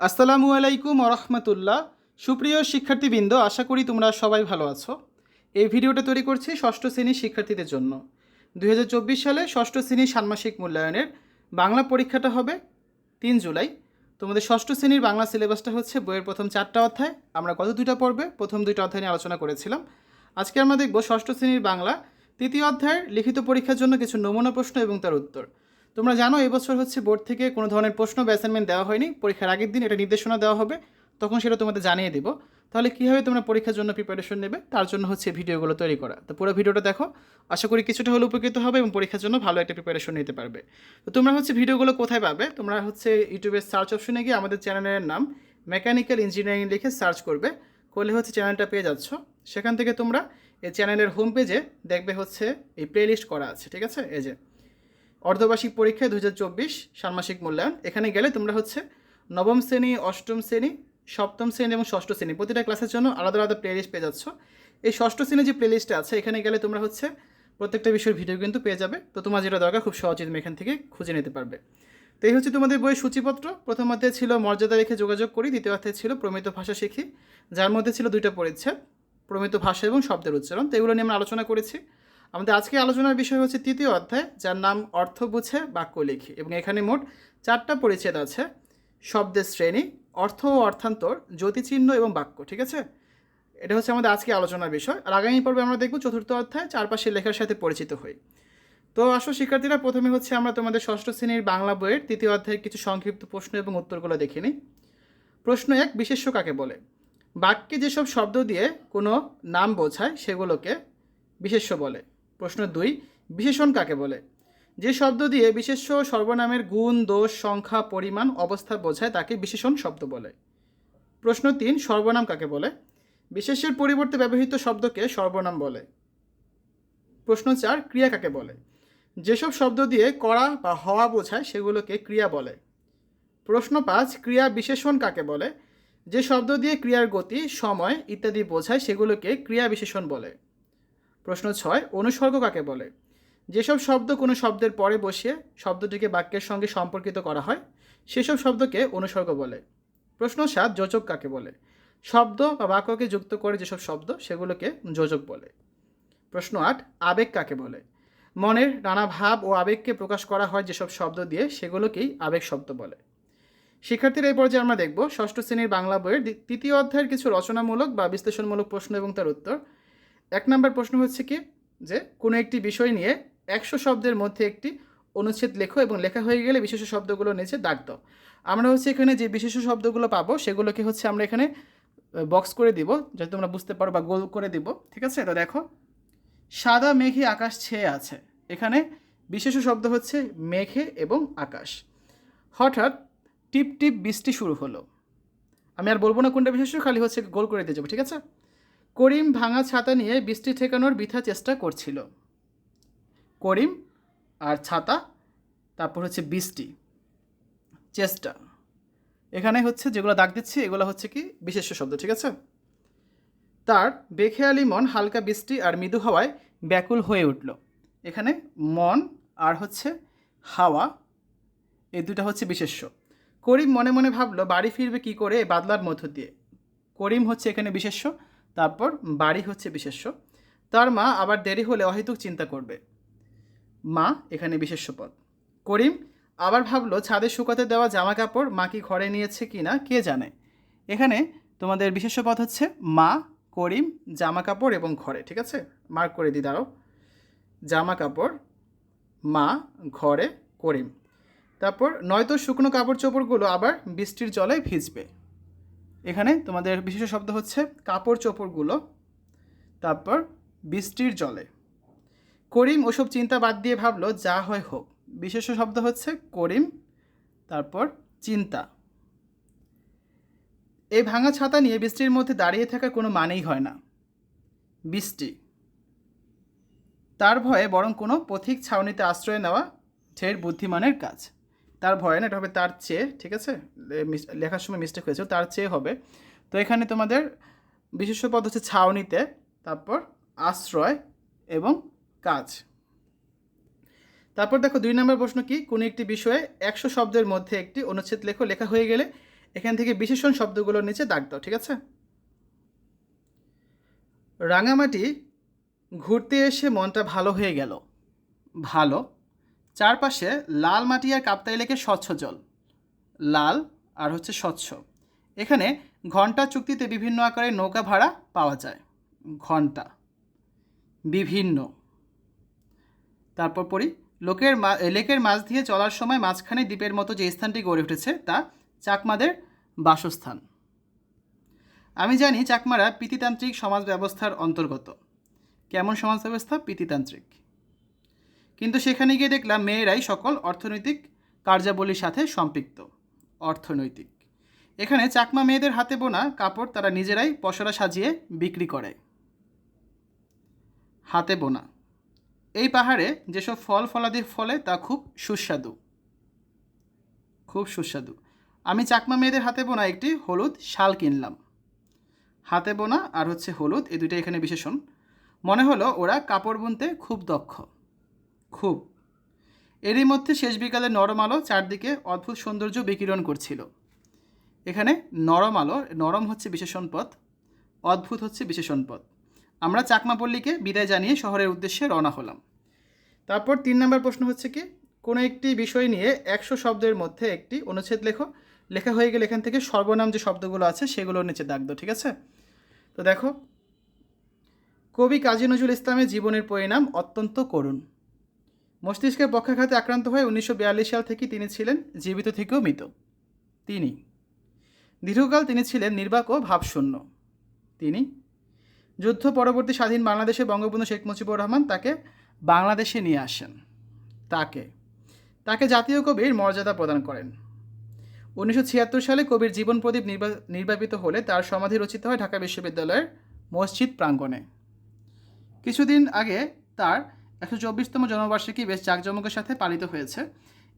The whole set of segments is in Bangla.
আসসালামু আলাইকুম রহমতুল্লাহ সুপ্রিয় শিক্ষার্থীবৃন্দ, আশা করি তোমরা সবাই ভালো আছো। এই ভিডিওটা তৈরি করছি ষষ্ঠ শ্রেণির শিক্ষার্থীদের জন্য। দু হাজার চব্বিশ সালে ষষ্ঠ শ্রেণির ষান্মাসিক মূল্যায়নের বাংলা পরীক্ষাটা হবে তিন জুলাই। তোমাদের ষষ্ঠ শ্রেণির বাংলা সিলেবাসটা হচ্ছে বইয়ের প্রথম চারটা অধ্যায়। আমরা গত দুইটা পর্বে প্রথম দুইটা অধ্যায় নিয়ে আলোচনা করেছিলাম। আজকে আমরা দেখব ষষ্ঠ শ্রেণির বাংলা তৃতীয় অধ্যায়ের লিখিত পরীক্ষার জন্য কিছু নমুনা প্রশ্ন এবং তার উত্তর। তোমরা জানো এবছর হচ্ছে বোর্ড থেকে কোনো ধরনের প্রশ্ন বা অ্যাসাইনমেন্ট দেওয়া হয়নি। পরীক্ষার আগের দিন এটা নির্দেশনা দেওয়া হবে, তখন সেটা তোমাদের জানিয়ে দিব। তাহলে কীভাবে তোমরা পরীক্ষার জন্য প্রিপারেশন নেবে, তার জন্য হচ্ছে ভিডিওগুলো তৈরি করা। তো পুরো ভিডিওটা দেখো, আশা করি কিছুটা হলে উপকৃত হবে এবং পরীক্ষার জন্য ভালো একটা প্রিপারেশন নিতে পারবে। তো তোমরা হচ্ছে ভিডিওগুলো কোথায় পাবে, তোমরা হচ্ছে ইউটিউবের সার্চ অপশনে গিয়ে আমাদের চ্যানেলের নাম মেকানিক্যাল ইঞ্জিনিয়ারিং লিখে সার্চ করবে। করলে হচ্ছে চ্যানেলটা পেয়ে যাচ্ছ। সেখান থেকে তোমরা এই চ্যানেলের হোম পেজে দেখবে হচ্ছে এই প্লেলিস্ট করা আছে, ঠিক আছে? এই যে অর্ধবার্ষিক পরীক্ষা দু হাজার চব্বিশ ষান্মাসিক মূল্যায়ন। এখানে গেলে তোমরা হচ্ছে নবম শ্রেণি, অষ্টম শ্রেণি, সপ্তম শ্রেণি এবং ষষ্ঠ শ্রেণি, প্রতিটা ক্লাসের জন্য আলাদা আলাদা প্লেলিস্ট পেয়ে যাচ্ছ। এই ষষ্ঠ শ্রেণির যে প্লেলিস্টটা আছে, এখানে গেলে তোমরা হচ্ছে প্রত্যেকটা বিষয়ের ভিডিও কিন্তু পেয়ে যাবে। তো তোমার যেটা দরকার, খুব সহজে তুমি এখান থেকে খুঁজে নিতে পারবে। তো এই হচ্ছে তোমাদের বইয়ের সূচিপত্র। প্রথম অধ্যায়ে ছিল মর্যাদা রেখে যোগাযোগ করি, দ্বিতীয় অধ্যায়ে ছিল প্রমিত ভাষা শিখি, যার মধ্যে ছিল দুইটা পরিচ্ছেদ, প্রমিত ভাষা এবং শব্দের উচ্চারণ। তো এগুলো নিয়ে আমরা আলোচনা করেছি। আমাদের আজকে আলোচনার বিষয় হচ্ছে তৃতীয় অধ্যায়, যার নাম অর্থ বুঝে বাক্য লিখি এবং এখানে মোট চারটা পরিচ্ছেদ আছে। শব্দের শ্রেণি, অর্থ ও অর্থান্তর, জ্যোতিচিহ্ন এবং বাক্য, ঠিক আছে? এটা হচ্ছে আমাদের আজকে আলোচনার বিষয়। আর আগামী পর্বে আমরা দেখব চতুর্থ অধ্যায়, চারপাশের লেখার সাথে পরিচিত হই। তো আসো শিক্ষার্থীরা, প্রথমে হচ্ছে আমরা তোমাদের ষষ্ঠ শ্রেণির বাংলা বইয়ের তৃতীয় অধ্যায়ের কিছু সংক্ষিপ্ত প্রশ্ন এবং উত্তরগুলো দেখে নিই। প্রশ্ন এক, বিশেষ্য কাকে বলে? বাক্যে যেসব শব্দ দিয়ে কোনো নাম বোঝায়, সেগুলোকে বিশেষ্য বলে। প্রশ্ন দুই, বিশেষণ কাকে বলে? যে শব্দ দিয়ে বিশেষ্য সর্বনামের গুণ, দোষ, সংখ্যা, পরিমাণ, অবস্থা বোঝায় তাকে বিশেষণ শব্দ বলে। প্রশ্ন তিন, সর্বনাম কাকে বলে? বিশেষের পরিবর্তে ব্যবহৃত শব্দকে সর্বনাম বলে। প্রশ্ন চার, ক্রিয়া কাকে বলে? যেসব শব্দ দিয়ে করা বা হওয়া বোঝায় সেগুলোকে ক্রিয়া বলে। প্রশ্ন পাঁচ, ক্রিয়া বিশেষণ কাকে বলে? যে শব্দ দিয়ে ক্রিয়ার গতি, সময় ইত্যাদি বোঝায় সেগুলোকে ক্রিয়া বিশেষণ বলে। প্রশ্ন ছয়, অনুসর্গ কাকে বলে? যেসব শব্দ কোনো শব্দের পরে বসিয়ে শব্দটিকে বাক্যের সঙ্গে সম্পর্কিত করা হয়, সেসব শব্দকে অনুসর্গ বলে। প্রশ্ন সাত, যোজক কাকে বলে? শব্দ বা বাক্যকে যুক্ত করে যেসব শব্দ, সেগুলোকে যোজক বলে। প্রশ্ন আট, আবেগ কাকে বলে? মনের নানা ভাব ও আবেগকে প্রকাশ করা হয় যেসব শব্দ দিয়ে, সেগুলোকেই আবেগ শব্দ বলে। শিক্ষার্থীরা এই পর্যায়ে আমরা দেখব ষষ্ঠ শ্রেণির বাংলা বইয়ের তৃতীয় অধ্যায়ের কিছু রচনামূলক বা বিশ্লেষণমূলক প্রশ্ন এবং তার উত্তর। এক নম্বর প্রশ্ন হচ্ছে কি? যে কোনো একটি বিষয় নিয়ে একশো শব্দের মধ্যে একটি অনুচ্ছেদ লেখো এবং লেখা হয়ে গেলে বিশেষ শব্দগুলো নিচে দাগ দাও। আমরা হচ্ছে এখানে যে বিশেষ শব্দগুলো পাবো সেগুলোকে হচ্ছে আমরা এখানে বক্স করে দিব, যাতে তোমরা বুঝতে পারো বা গোল করে দিব, ঠিক আছে? তো দেখো, সাদা মেঘে আকাশ ছেয়ে আছে। এখানে বিশেষ শব্দ হচ্ছে মেঘে এবং আকাশ। হঠাৎ টিপ টিপ বৃষ্টি শুরু হলো। আমি আর বলব না কোনটা বিশেষ খালি হচ্ছে গোল করে দিয়ে যাব, ঠিক আছে? করিম ভাঙা ছাতা নিয়ে বৃষ্টি ঠেকানোর বৃথা চেষ্টা করছিল। করিম আর ছাতা, তারপর হচ্ছে বৃষ্টি। চেষ্টা। এখানে হচ্ছে যেগুলো দাগ দিচ্ছি, এগুলো হচ্ছে কি বিশেষ শব্দ, ঠিক আছে? তার বেখেয়ালি মন হালকা বৃষ্টি আর মৃদু হাওয়ায় ব্যাকুল হয়ে উঠল। এখানে মন আর হচ্ছে হাওয়া, এই দুটা হচ্ছে বিশেষ্য। করিম মনে মনে ভাবলো, বাড়ি ফিরবে কি করে বাদলার মধ্য দিয়ে? করিম হচ্ছে এখানে বিশেষ্য। তারপর বাড়ি হচ্ছে বিশেষ্য। তার মা আবার দেরি হলে অহেতুক চিন্তা করবে। মা এখানে বিশেষ্য পদ। করিম আবার ভাবলো, ছাদে শুকাতে দেওয়া জামা কাপড় মা কি ঘরে নিয়েছে কি না কে জানে? এখানে তোমাদের বিশেষ্য পদ হচ্ছে মা, করিম জামা কাপড় এবং ঘরে, ঠিক আছে? মার্ক করে দিই দাঁড়াও। জামা কাপড় মা, ঘরে, করিম। তারপর নয়তো শুকনো কাপড় চোপড়গুলো আবার বৃষ্টির জলে ভিজবে। এখানে তোমাদের বিশেষ শব্দ হচ্ছে কাপড় চোপড়গুলো, তারপর বৃষ্টির জলে। করিম ওসব চিন্তা বাদ দিয়ে ভাবলো, যা হয় হোক। বিশেষ শব্দ হচ্ছে করিম, তারপর চিন্তা। এই ভাঙা ছাতা নিয়ে বৃষ্টির মধ্যে দাঁড়িয়ে থাকার কোনো মানেই হয় না। বৃষ্টি। তার ভয়ে বরং কোনো পথিক ছাউনিতে আশ্রয় নেওয়া ঢের বুদ্ধিমানের কাজ। তার ভয়ে না, এটা হবে তার চেয়ে, ঠিক আছে? লেখার সময় মিস্টেক হয়েছে তার চেয়ে হবে। তো এখানে তোমাদের বিশেষ পদ হচ্ছে ছাউনিতে, তারপর আশ্রয় এবং কাজ। তারপর দেখো, দুই নম্বর প্রশ্ন কি? কোনো একটি বিষয়ে একশো শব্দের মধ্যে একটি অনুচ্ছেদ লেখো, লেখা হয়ে গেলে এখান থেকে বিশেষণ শব্দগুলোর নিচে দাগ দাও, ঠিক আছে? রাঙামাটি ঘুরতে এসে মনটা ভালো হয়ে গেল। ভালো চারপাশে লাল মাটি আর কাপ্তাই লেকে স্বচ্ছ জল। লাল আর হচ্ছে স্বচ্ছ। এখানে ঘণ্টা চুক্তিতে বিভিন্ন আকারের নৌকা ভাড়া পাওয়া যায়। ঘণ্টা। বিভিন্ন। তারপর পড়ি, লোকের লেকের মাছ দিয়ে চলার সময় মাঝখানে দ্বীপের মতো যে স্থানটি গড়ে উঠেছে, তা চাকমাদের বাসস্থান। আমি জানি চাকমারা পিতিতান্ত্রিক সমাজ ব্যবস্থার অন্তর্গত। কেমন সমাজ ব্যবস্থা? পিতিতান্ত্রিক। কিন্তু সেখানে গিয়ে দেখলাম মেয়েরাই সকল অর্থনৈতিক কার্যাবলীর সাথে সম্পৃক্ত। অর্থনৈতিক। এখানে চাকমা মেয়েদের হাতে বোনা কাপড় তারা নিজেরাই পসরা সাজিয়ে বিক্রি করে। হাতে বোনা। এই পাহাড়ে যেসব ফল ফলাদি ফলে তা খুব সুস্বাদু। খুব সুস্বাদু। আমি চাকমা মেয়েদের হাতে বোনা একটি হলুদ শাল কিনলাম। হাতে বোনা আর হচ্ছে হলুদ এই দুটো এখানে বিশেষণ। মনে হলো ওরা কাপড় বুনতে খুব দক্ষ। খুব। এরই মধ্যে শেষ বিকালে নরম আলো চারদিকে অদ্ভুত সৌন্দর্য বিকিরণ করছিল। এখানে নরম আলো, নরম হচ্ছে বিশেষণ পদ অদ্ভুত হচ্ছে বিশেষণ পদ আমরা চাকমাপল্লীকে বিদায় জানিয়ে শহরের উদ্দেশ্যে রওনা হলাম। তারপর তিন নম্বর প্রশ্ন হচ্ছে কি, কোনো একটি বিষয় নিয়ে একশো শব্দের মধ্যে একটি অনুচ্ছেদ লেখো। লেখা হয়ে গেলে এখান থেকে সর্বনাম যে শব্দগুলো আছে সেগুলোর নিচে দাগ ঠিক আছে? তো দেখো, কবি কাজী নজরুল ইসলামের জীবনের পরিণাম অত্যন্ত করুণ। মস্তিষ্কের পক্ষাঘাতে আক্রান্ত হয়ে উনিশশো বিয়াল্লিশ সাল থেকে তিনি ছিলেন জীবিত থেকেও মৃত। তিনি, দীর্ঘকাল তিনি ছিলেন নির্বাক ও ভাবশূন্য। তিনি, যুদ্ধ পরবর্তী স্বাধীন বাংলাদেশে বঙ্গবন্ধু শেখ মুজিবুর রহমান তাকে বাংলাদেশে নিয়ে আসেন। তাকে তাকে জাতীয় কবির মর্যাদা প্রদান করেন। উনিশশো ছিয়াত্তর সালে কবির জীবন প্রদীপ নির্বা- নির্বাপিত হলে তার সমাধি রচিত হয় ঢাকা বিশ্ববিদ্যালয়ের মসজিদ প্রাঙ্গণে। কিছুদিন আগে তার একশো চব্বিশতম জন্মবার্ষিকী বেশ জাঁকজমকের সাথে পালিত হয়েছে।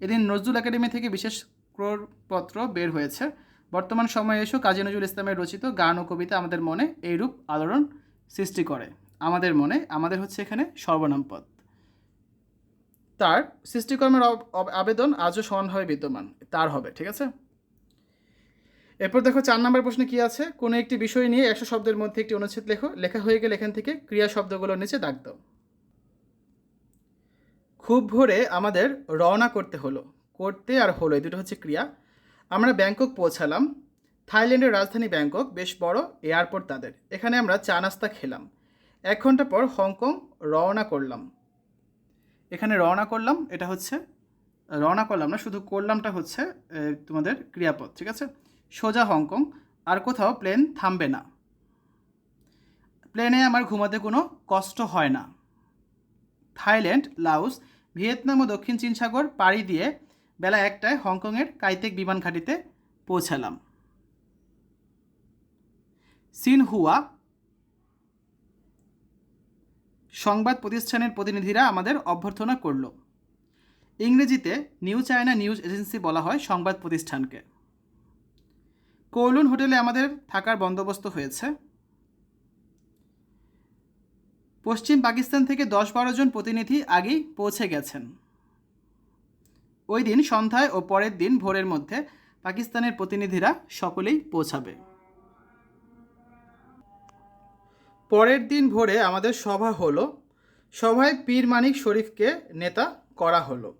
এদিন নজরুল একাডেমি থেকে বিশেষ ক্রোড়পত্র বের হয়েছে। বর্তমান সময়ে এসেও কাজী নজরুল ইসলামের রচিত গান ও কবিতা আমাদের মনে এইরূপ আলোড়ন সৃষ্টি করে। আমাদের মনে, আমাদের হচ্ছে এখানে সর্বনাম পদ। তার সৃষ্টিকর্মের আবেদন আজও সমানভাবে বিদ্যমান। তার হবে, ঠিক আছে? এরপর দেখো, চার নম্বর প্রশ্নে কি আছে? কোনো একটি বিষয় নিয়ে একশো শব্দের মধ্যে একটি অনুচ্ছেদ লেখো। লেখা হয়ে গেলে এখান থেকে ক্রিয়া শব্দগুলোর নিচে দাগ দাও। খুব ভোরে আমাদের রওনা করতে হলো। করতে আর হলো, এই দুটো হচ্ছে ক্রিয়া। আমরা ব্যাংকক পৌঁছালাম। থাইল্যান্ডের রাজধানী ব্যাংকক, বেশ বড়, এয়ারপোর্ট তাদের। এখানে আমরা চা নাস্তা খেলাম। এক ঘণ্টা পর হংকং রওনা করলাম। এখানে রওনা করলাম, এটা হচ্ছে, রওনা করলাম না, শুধু করলামটা হচ্ছে তোমাদের ক্রিয়াপদ ঠিক আছে? সোজা হংকং, আর কোথাও প্লেন থামবে না। প্লেনে আমার ঘুমাতে কোনো কষ্ট হয় না। থাইল্যান্ড, লাওস ভিয়েতনাম ও দক্ষিণ চীন সাগর পাড়ি দিয়ে বেলা একটায় হংকংয়ের কাইতেক বিমান ঘাঁটিতে পৌঁছালাম। সিনহুয়া সংবাদ প্রতিষ্ঠানের প্রতিনিধিরা আমাদের অভ্যর্থনা করল। ইংরেজিতে নিউ চায়না নিউজ এজেন্সি বলা হয় সংবাদ প্রতিষ্ঠানকে। কৌলুন হোটেলে আমাদের থাকার বন্দোবস্ত হয়েছে। পশ্চিম পাকিস্তান থেকে দশ বারো জন প্রতিনিধি আগেই পৌঁছে গেছেন। ওই দিন সন্ধ্যায় ও পরের দিন ভোরের মধ্যে পাকিস্তানের প্রতিনিধিরা সকলেই পৌঁছাবে। পরের দিন ভোরে আমাদের সভা হলো। সভায় পীর মানিক শরীফকে নেতা করা হলো।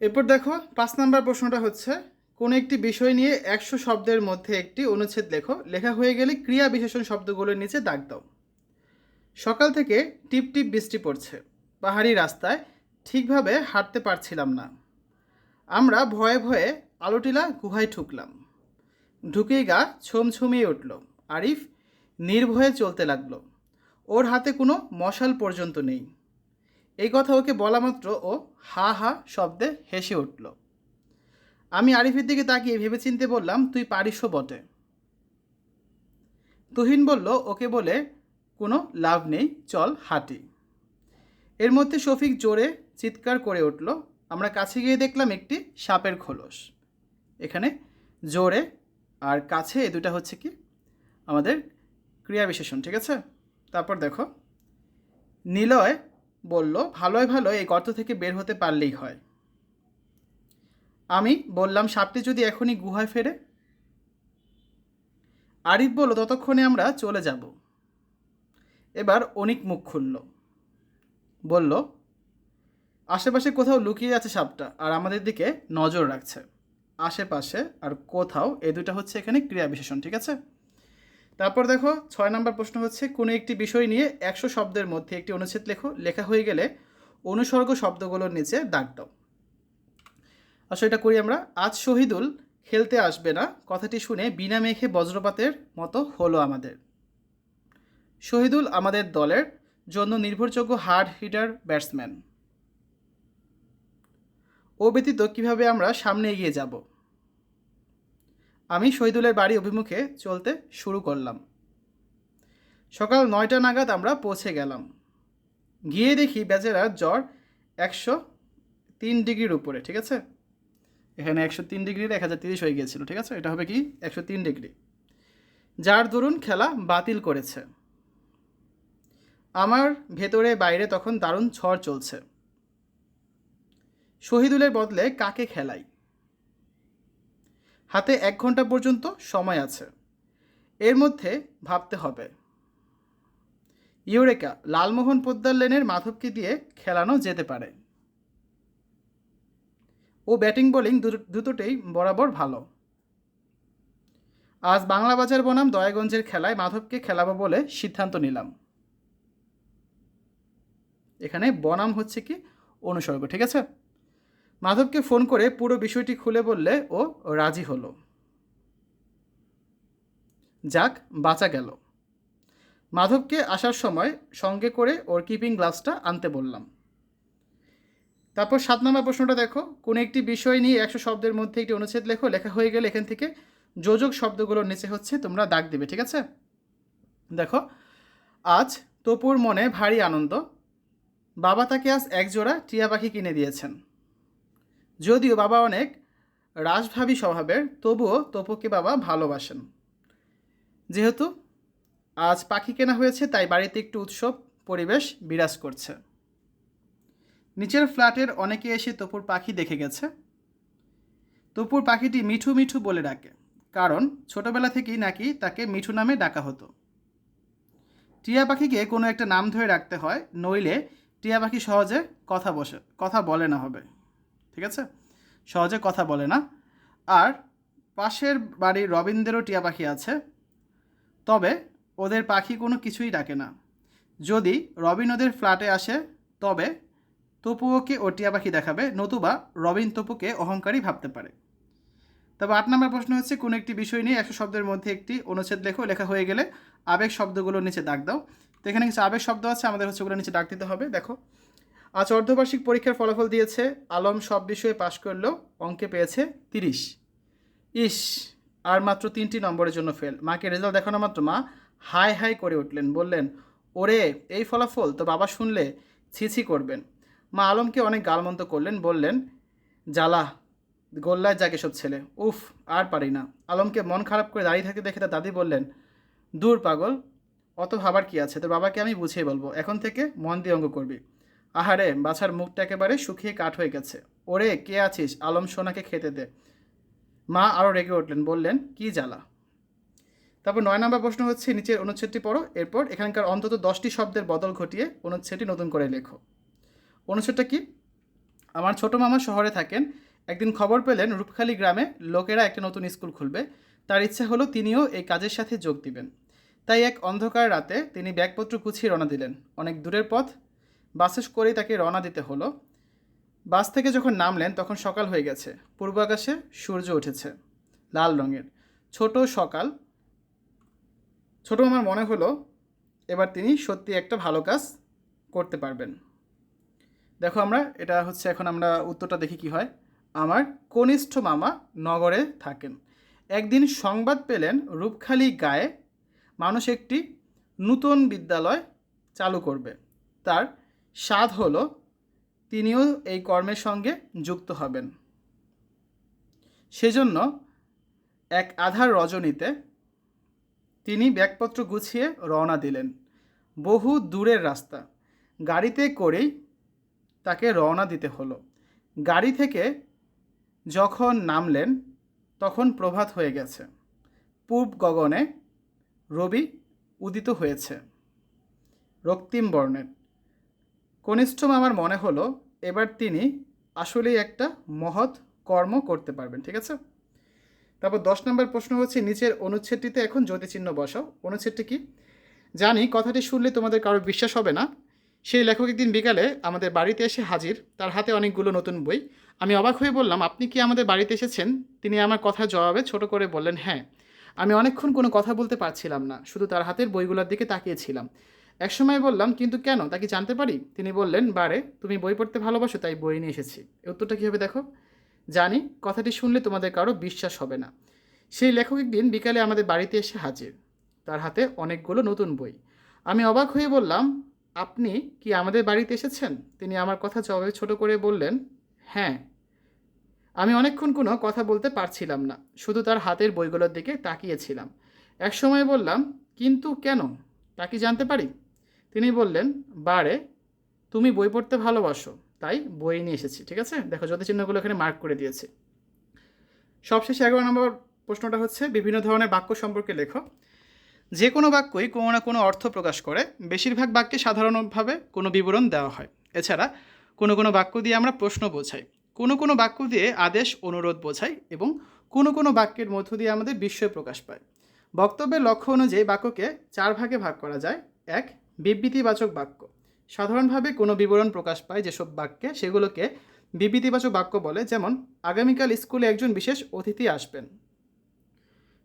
এরপর দেখো, পাঁচ নাম্বার প্রশ্নটা হচ্ছে, কোনো একটি বিষয় নিয়ে একশো শব্দের মধ্যে একটি অনুচ্ছেদ লেখো। লেখা হয়ে গেলে ক্রিয়া বিশেষণ শব্দগুলোর নিচে দাগ দাও। সকাল থেকে টিপ টিপ বৃষ্টি পড়ছে। পাহাড়ি রাস্তায় ঠিকভাবে হাঁটতে পারছিলাম না। আমরা ভয়ে ভয়ে আলোটিলা গুহায় ঢুকলাম। ঢুকেই গা ছমছমিয়ে উঠল। আরিফ নির্ভয়ে চলতে লাগল। ওর হাতে কোনো মশাল পর্যন্ত নেই। এই কথা ওকে বলা মাত্র ও হা হা শব্দে হেসে উঠল। আমি আরিফের দিকে তাকিয়ে ভেবেচিন্তে বললাম, তুই পারিসও বটে? তুহিন বলল, ওকে বলে কোনো লাভ নেই, চল হাঁটি। এর মধ্যে শফিক জোরে চিৎকার করে উঠল। আমরা কাছে গিয়ে দেখলাম একটি সাপের খোলস। এখানে জোরে আর কাছে এ দুটা হচ্ছে কি? আমাদের ক্রিয়া বিশেষণ, ঠিক আছে? তারপর দেখো। নিলয় বলল ভালোই ভালো এই গর্ত থেকে বের হতে পারলেই হয়। আমি বললাম, সাপটি যদি এখনই গুহায় ফেরে? আরিফ বলল, ততক্ষণে আমরা চলে যাব। এবার অনিক মুখ খুলল। বলল, আশেপাশে কোথাও লুকিয়ে আছে সাপটা আর আমাদের দিকে নজর রাখছে। আশেপাশে আর কোথাও এ দুটা হচ্ছে এখানে ক্রিয়া বিশেষণ, ঠিক আছে? তারপর দেখো, ছয় নম্বর প্রশ্ন হচ্ছে, কোনো একটি বিষয় নিয়ে একশো শব্দের মধ্যে একটি অনুচ্ছেদ লেখো, লেখা হয়ে গেলে অনুসর্গ শব্দগুলোর নিচে দাগ দাও। আসলে এটা করি আমরা। আজ শহীদুল খেলতে আসবে না, কথাটি শুনে বিনা মেঘে বজ্রপাতের মতো হলো আমাদের। শহীদুল আমাদের দলের জন্য নির্ভরযোগ্য হার্ড হিটার ব্যাটসম্যান। ও ব্যতীত কীভাবে আমরা সামনে এগিয়ে যাব? আমি শহীদুলের বাড়ি অভিমুখে চলতে শুরু করলাম। সকাল নয়টা নাগাদ আমরা পৌঁছে গেলাম। গিয়ে দেখি বেচারার জ্বর একশো তিন ডিগ্রির উপরে, ঠিক আছে? এখানে একশো তিন ডিগ্রির এক হাজার তিরিশ হয়ে গিয়েছিল, ঠিক আছে? এটা হবে কি? একশো তিন ডিগ্রি। যার দরুন খেলা বাতিল করেছে। আমার ভেতরে বাইরে তখন দারুণ ঝড় চলছে। শহীদুলের বদলে কাকে খেলাই? হাতে এক ঘণ্টা পর্যন্ত সময় আছে। এর মধ্যে ভাবতে হবে। ইউরেকা, লালমোহন পোদ্দার লেনের মাধবকে দিয়ে খেলানো যেতে পারে। ও ব্যাটিং, বোলিং দুটোতেই বরাবর ভালো। আজ বাংলা বাজার বনাম দয়াগঞ্জের খেলায় মাধবকে খেলাবো বলে সিদ্ধান্ত নিলাম। এখানে বনাম হচ্ছে কি অনুসর্গ, ঠিক আছে? মাধবকে ফোন করে পুরো বিষয়টি খুলে বললে ও রাজি হলো। যাক, বাঁচা গেল। মাধবকে আসার সময় সঙ্গে করে ওর কিপিং গ্লাসটা আনতে বললাম। তারপর সাত নম্বর প্রশ্নটা দেখো, কোনো একটি বিষয় নিয়ে একশো শব্দের মধ্যে একটি অনুচ্ছেদ লেখো, লেখা হয়ে গেলে এখান থেকে যোজক শব্দগুলোর নিচে হচ্ছে তোমরা দাগ দেবে, ঠিক আছে? দেখো, আজ তপুর মনে ভারী আনন্দ বাবা তাকে আজ একজোড়া টিয়া পাখি কিনে দিয়েছেন। যদিও বাবা অনেক রাজভাবী স্বভাবের, তবুও তপুকে বাবা ভালোবাসেন। যেহেতু আজ পাখি কেনা হয়েছে, তাই বাড়িতে একটু উৎসব, পরিবেশ বিরাজ করছে। নিচের ফ্ল্যাটের অনেকে এসে তপুর পাখি দেখে গেছে। তপুর পাখিটি মিঠু মিঠু বলে ডাকে, কারণ ছোটবেলা থেকেই নাকি তাকে মিঠু নামে ডাকা হতো। টিয়া পাখিকে কোনো একটা নাম ধরে রাখতে হয়, নইলে টিয়া পাখি সহজে কথা বসে, কথা বলে না হবে। ঠিক আছে? সহজে কথা বলে না। আর পাশের বাড়ির রবীন্দ্রেরও টিয়া পাখি আছে। তবে ওদের পাখি কোনো কিছুই ডাকে না। যদি রবিন ওদের ফ্ল্যাটে আসে, তবে তপুওকে ও টিয়া পাখি দেখাবে, নতুবা রবিন তপুকে অহংকারী ভাবতে পারে। তবে আট নম্বর প্রশ্ন হচ্ছে, কোনো একটি বিষয় নিয়ে একশো শব্দের মধ্যে একটি অনুচ্ছেদ লেখো। লেখা হয়ে গেলে আবেগ শব্দগুলোর নিচে দাগ দাও। তো এখানে কিছু আবেগ শব্দ আছে, আমাদের হচ্ছে ওগুলো নিচে ডাক দিতে হবে, দেখো। আজ অর্ধবার্ষিক পরীক্ষার ফলাফল দিয়েছে, আলম সব বিষয়ে পাশ করলেও অঙ্কে পেয়েছে তিরিশ। ইস, আর মাত্র তিনটি নম্বরের জন্য ফেল মাকে রেজাল্ট দেখানো মাত্র, মা হাই হাই করে উঠলেন, বললেন, ওরে, এই ফলাফল তো বাবা শুনলে ছিছি করবেন। মা আলমকে অনেক গালমন্ত করলেন, বললেন, জ্বালা, গোল্লায় যাকে সব ছেলে, উফ, আর পারি না। আলমকে মন খারাপ করে দাঁড়িয়ে থাকতে দেখে তার দাদি বললেন, দূর পাগল অত ভাবার কি আছে? তোর বাবাকে আমি বুঝিয়ে বলব। এখন থেকে মন দিয়ে অঙ্গ করবি। আহারে, বাছার মুখটা একেবারে শুকিয়ে কাঠ হয়ে গেছে। ওরে, কে আছিস? আলম সোনাকে খেতে দে। মা আরও রেগে উঠলেন, বললেন, কি জ্বালা? তারপর নয় নম্বর প্রশ্ন হচ্ছে, নিচের অনুচ্ছেদটি পড়ো। এরপর এখানকার অন্তত দশটি শব্দের বদল ঘটিয়ে অনুচ্ছেদটি নতুন করে লেখো। অনুচ্ছেদটা কি? আমার ছোট মামা শহরে থাকেন। একদিন খবর পেলেন, রূপখালী গ্রামে লোকেরা একটা নতুন স্কুল খুলবে। তার ইচ্ছে হলো তিনিও এই কাজের সাথে যোগ দিবেন। তাই এক অন্ধকার রাতে তিনি ব্যাগপত্র গুছিয়ে রওনা দিলেন। অনেক দূরের পথ। বাসে করেই তাকে রওনা দিতে হলো। বাস থেকে যখন নামলেন, তখন সকাল হয়ে গেছে। পূর্ব আকাশে সূর্য উঠেছে, লাল রঙের। ছোট সকাল। ছোট আমার মনে হলো, এবার তিনি সত্যি একটা ভালো কাজ করতে পারবেন। দেখো আমরা, এটা হচ্ছে এখন আমরা উত্তরটা দেখি কি হয়। আমার কনিষ্ঠ মামা নগরে থাকেন। একদিন সংবাদ পেলেন রূপখালি গায়ে মানুষ একটি নূতন বিদ্যালয় চালু করবে। তার স্বাদ হলো তিনিও এই কর্মের সঙ্গে যুক্ত হবেন। সেজন্য এক আধার রজনীতে তিনি ব্যাগপত্র গুছিয়ে রওনা দিলেন। বহু দূরের রাস্তা। গাড়িতে করেই তাকে রওনা দিতে হলো। গাড়ি থেকে যখন নামলেন, তখন প্রভাত হয়ে গেছে। পূর্ব গগনে রবি উদিত হয়েছে। রক্তিম বর্ণের। কনিষ্ঠম আমার মনে হলো, এবার তিনি আসলেই একটা মহৎ কর্ম করতে পারবেন, ঠিক আছে? তারপর দশ নম্বর প্রশ্ন হচ্ছে, নিচের অনুচ্ছেদটিতে এখন জ্যোতিচিহ্ন বসাও। অনুচ্ছেদটি কি? জানি, কথাটি শুনলে তোমাদের কারোর বিশ্বাস হবে না। সেই লেখক একদিন বিকালে আমাদের বাড়িতে এসে হাজির। তার হাতে অনেকগুলো নতুন বই। আমি অবাক হয়ে বললাম, আপনি কি আমাদের বাড়িতে এসেছেন? তিনি আমার কথার জবাবে ছোট করে বললেন হ্যাঁ। আমি অনেকক্ষণ কোনো কথা বলতে পারছিলাম না, শুধু তার হাতের বইগুলোর দিকে তাকিয়েছিলাম। একসময় বললাম, কিন্তু কেন? তা কি জানতে পারি? তিনি বললেন, বারে, তুমি বই পড়তে ভালোবাসো, তাই বই নিয়ে এসেছি। উত্তরটা কী হবে দেখো? জানি, কথাটি শুনলে তোমাদের কারও বিশ্বাস হবে না। সেই লেখক একদিন বিকালে আমাদের বাড়িতে এসে হাজির। তার হাতে অনেকগুলো নতুন বই। আমি অবাক হয়ে বললাম, আপনি কি আমাদের বাড়িতে এসেছেন? তিনি আমার কথা জবাবে ছোট করে বললেন হ্যাঁ। আমি অনেকক্ষণ কোনো কথা বলতে পারছিলাম না, শুধু তার হাতের বইগুলোর দিকে তাকিয়েছিলাম। এক সময় বললাম, কিন্তু কেন? তা কি জানতে পারি? তিনি বললেন, বারে, তুমি বই পড়তে ভালোবাসো, তাই বই নিয়ে এসেছি, ঠিক আছে? দেখো চিহ্নগুলো এখানে মার্ক করে দিয়েছে। সবশেষে এগারো নম্বর প্রশ্নটা হচ্ছে, বিভিন্ন ধরনের বাক্য সম্পর্কে লেখো। যে কোনো বাক্যই কোনো না কোনো অর্থ প্রকাশ করে, বেশিরভাগ বাক্যে সাধারণভাবে কোনো বিবরণ দেওয়া হয়। এছাড়া কোনো কোনো বাক্য দিয়ে আমরা প্রশ্ন বোঝাই। কোনো কোনো বাক্য দিয়ে আদেশ, অনুরোধ বোঝায় এবং কোনো কোনো বাক্যের মধ্য দিয়ে আমাদের বিস্ময় প্রকাশ পায়। বক্তব্যের লক্ষ্য অনুযায়ী বাক্যকে চার ভাগে ভাগ করা যায়। এক, বিবৃতিবাচক বাক্য। সাধারণভাবে কোনো বিবরণ প্রকাশ পায় যেসব বাক্যে সেগুলোকে বিবৃতিবাচক বাক্য বলে, যেমন, আগামীকাল স্কুলে একজন বিশেষ অতিথি আসবেন।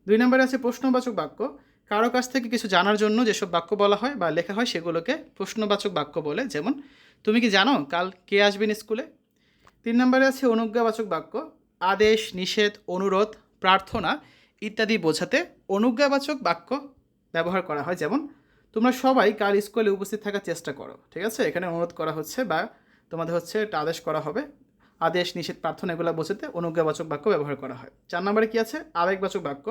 দুই নম্বরে আছে প্রশ্নবাচক বাক্য। কারও কাছ থেকে কিছু জানার জন্য যেসব বাক্য বলা হয় বা লেখা হয় সেগুলোকে প্রশ্নবাচক বাক্য বলে, যেমন, তুমি কি জানো কাল কে আসবেন স্কুলে? তিন নম্বরে আছে অনুজ্ঞাবাচক বাক্য, আদেশ, নিষেধ, অনুরোধ, প্রার্থনা ইত্যাদি বোঝাতে অনুজ্ঞাবাচক বাক্য ব্যবহার করা হয়। যেমন, তোমরা সবাই কাল স্কুলে উপস্থিত থাকার চেষ্টা করো, ঠিক আছে? এখানে অনুরোধ করা হচ্ছে বা তোমাদের হচ্ছে একটা আদেশ করা হবে। আদেশ, নিষেধ, প্রার্থনা এগুলো বোঝাতে অনুজ্ঞাবাচক বাক্য ব্যবহার করা হয়। চার নম্বরে কী আছে? আবেগবাচক বাক্য।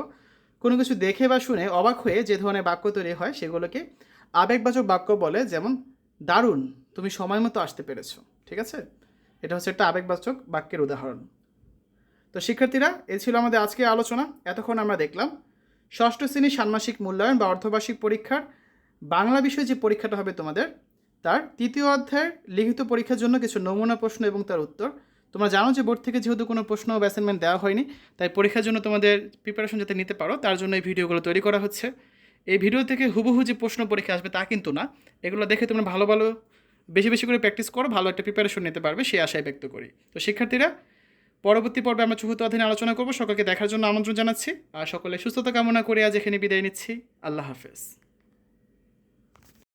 কোনো কিছু দেখে বা শুনে অবাক হয়ে যে ধরনের বাক্য তৈরি হয় সেগুলোকে আবেগবাচক বাক্য বলে। যেমন, দারুণ, তুমি সময় মতো আসতে পেরেছ ঠিক আছে? এটা হচ্ছে একটা আবেগবাচক বাক্যের উদাহরণ। তো শিক্ষার্থীরা, এ ছিল আমাদের আজকে আলোচনা। এতক্ষণ আমরা দেখলাম, ষষ্ঠ শ্রেণির ষান্মাসিক মূল্যায়ন বা অর্ধবার্ষিক পরীক্ষার বাংলা বিষয়ে যে পরীক্ষাটা হবে তোমাদের, তার তৃতীয় অধ্যায়ের লিখিত পরীক্ষার জন্য কিছু নমুনা প্রশ্ন এবং তার উত্তর। তোমরা জানো যে বোর্ড থেকে যেহেতু কোনো প্রশ্ন বা অ্যাসাইনমেন্ট দেওয়া হয়নি, তাই পরীক্ষার জন্য তোমাদের প্রিপারেশন যাতে নিতে পারো, তার জন্য এই ভিডিওগুলো তৈরি করা হচ্ছে। এই ভিডিও থেকে হুবহু যে প্রশ্ন পরীক্ষা আসবে তা কিন্তু না। এগুলো দেখে তোমরা ভালো ভালো বেশি বেশি করে প্র্যাকটিস করো, ভালো একটা প্রিপারেশন নিতে পারবে, সেই আশায় ব্যক্ত করি। তো শিক্ষার্থীরা, পরবর্তী পর্বে আমরা চতুর্থ অধীনে আলোচনা করব। সকলকে দেখার জন্য আমন্ত্রণ জানাচ্ছি। আর সকলে সুস্থতা কামনা করে আজ এখানে বিদায় নিচ্ছি। আল্লাহ হাফেজ।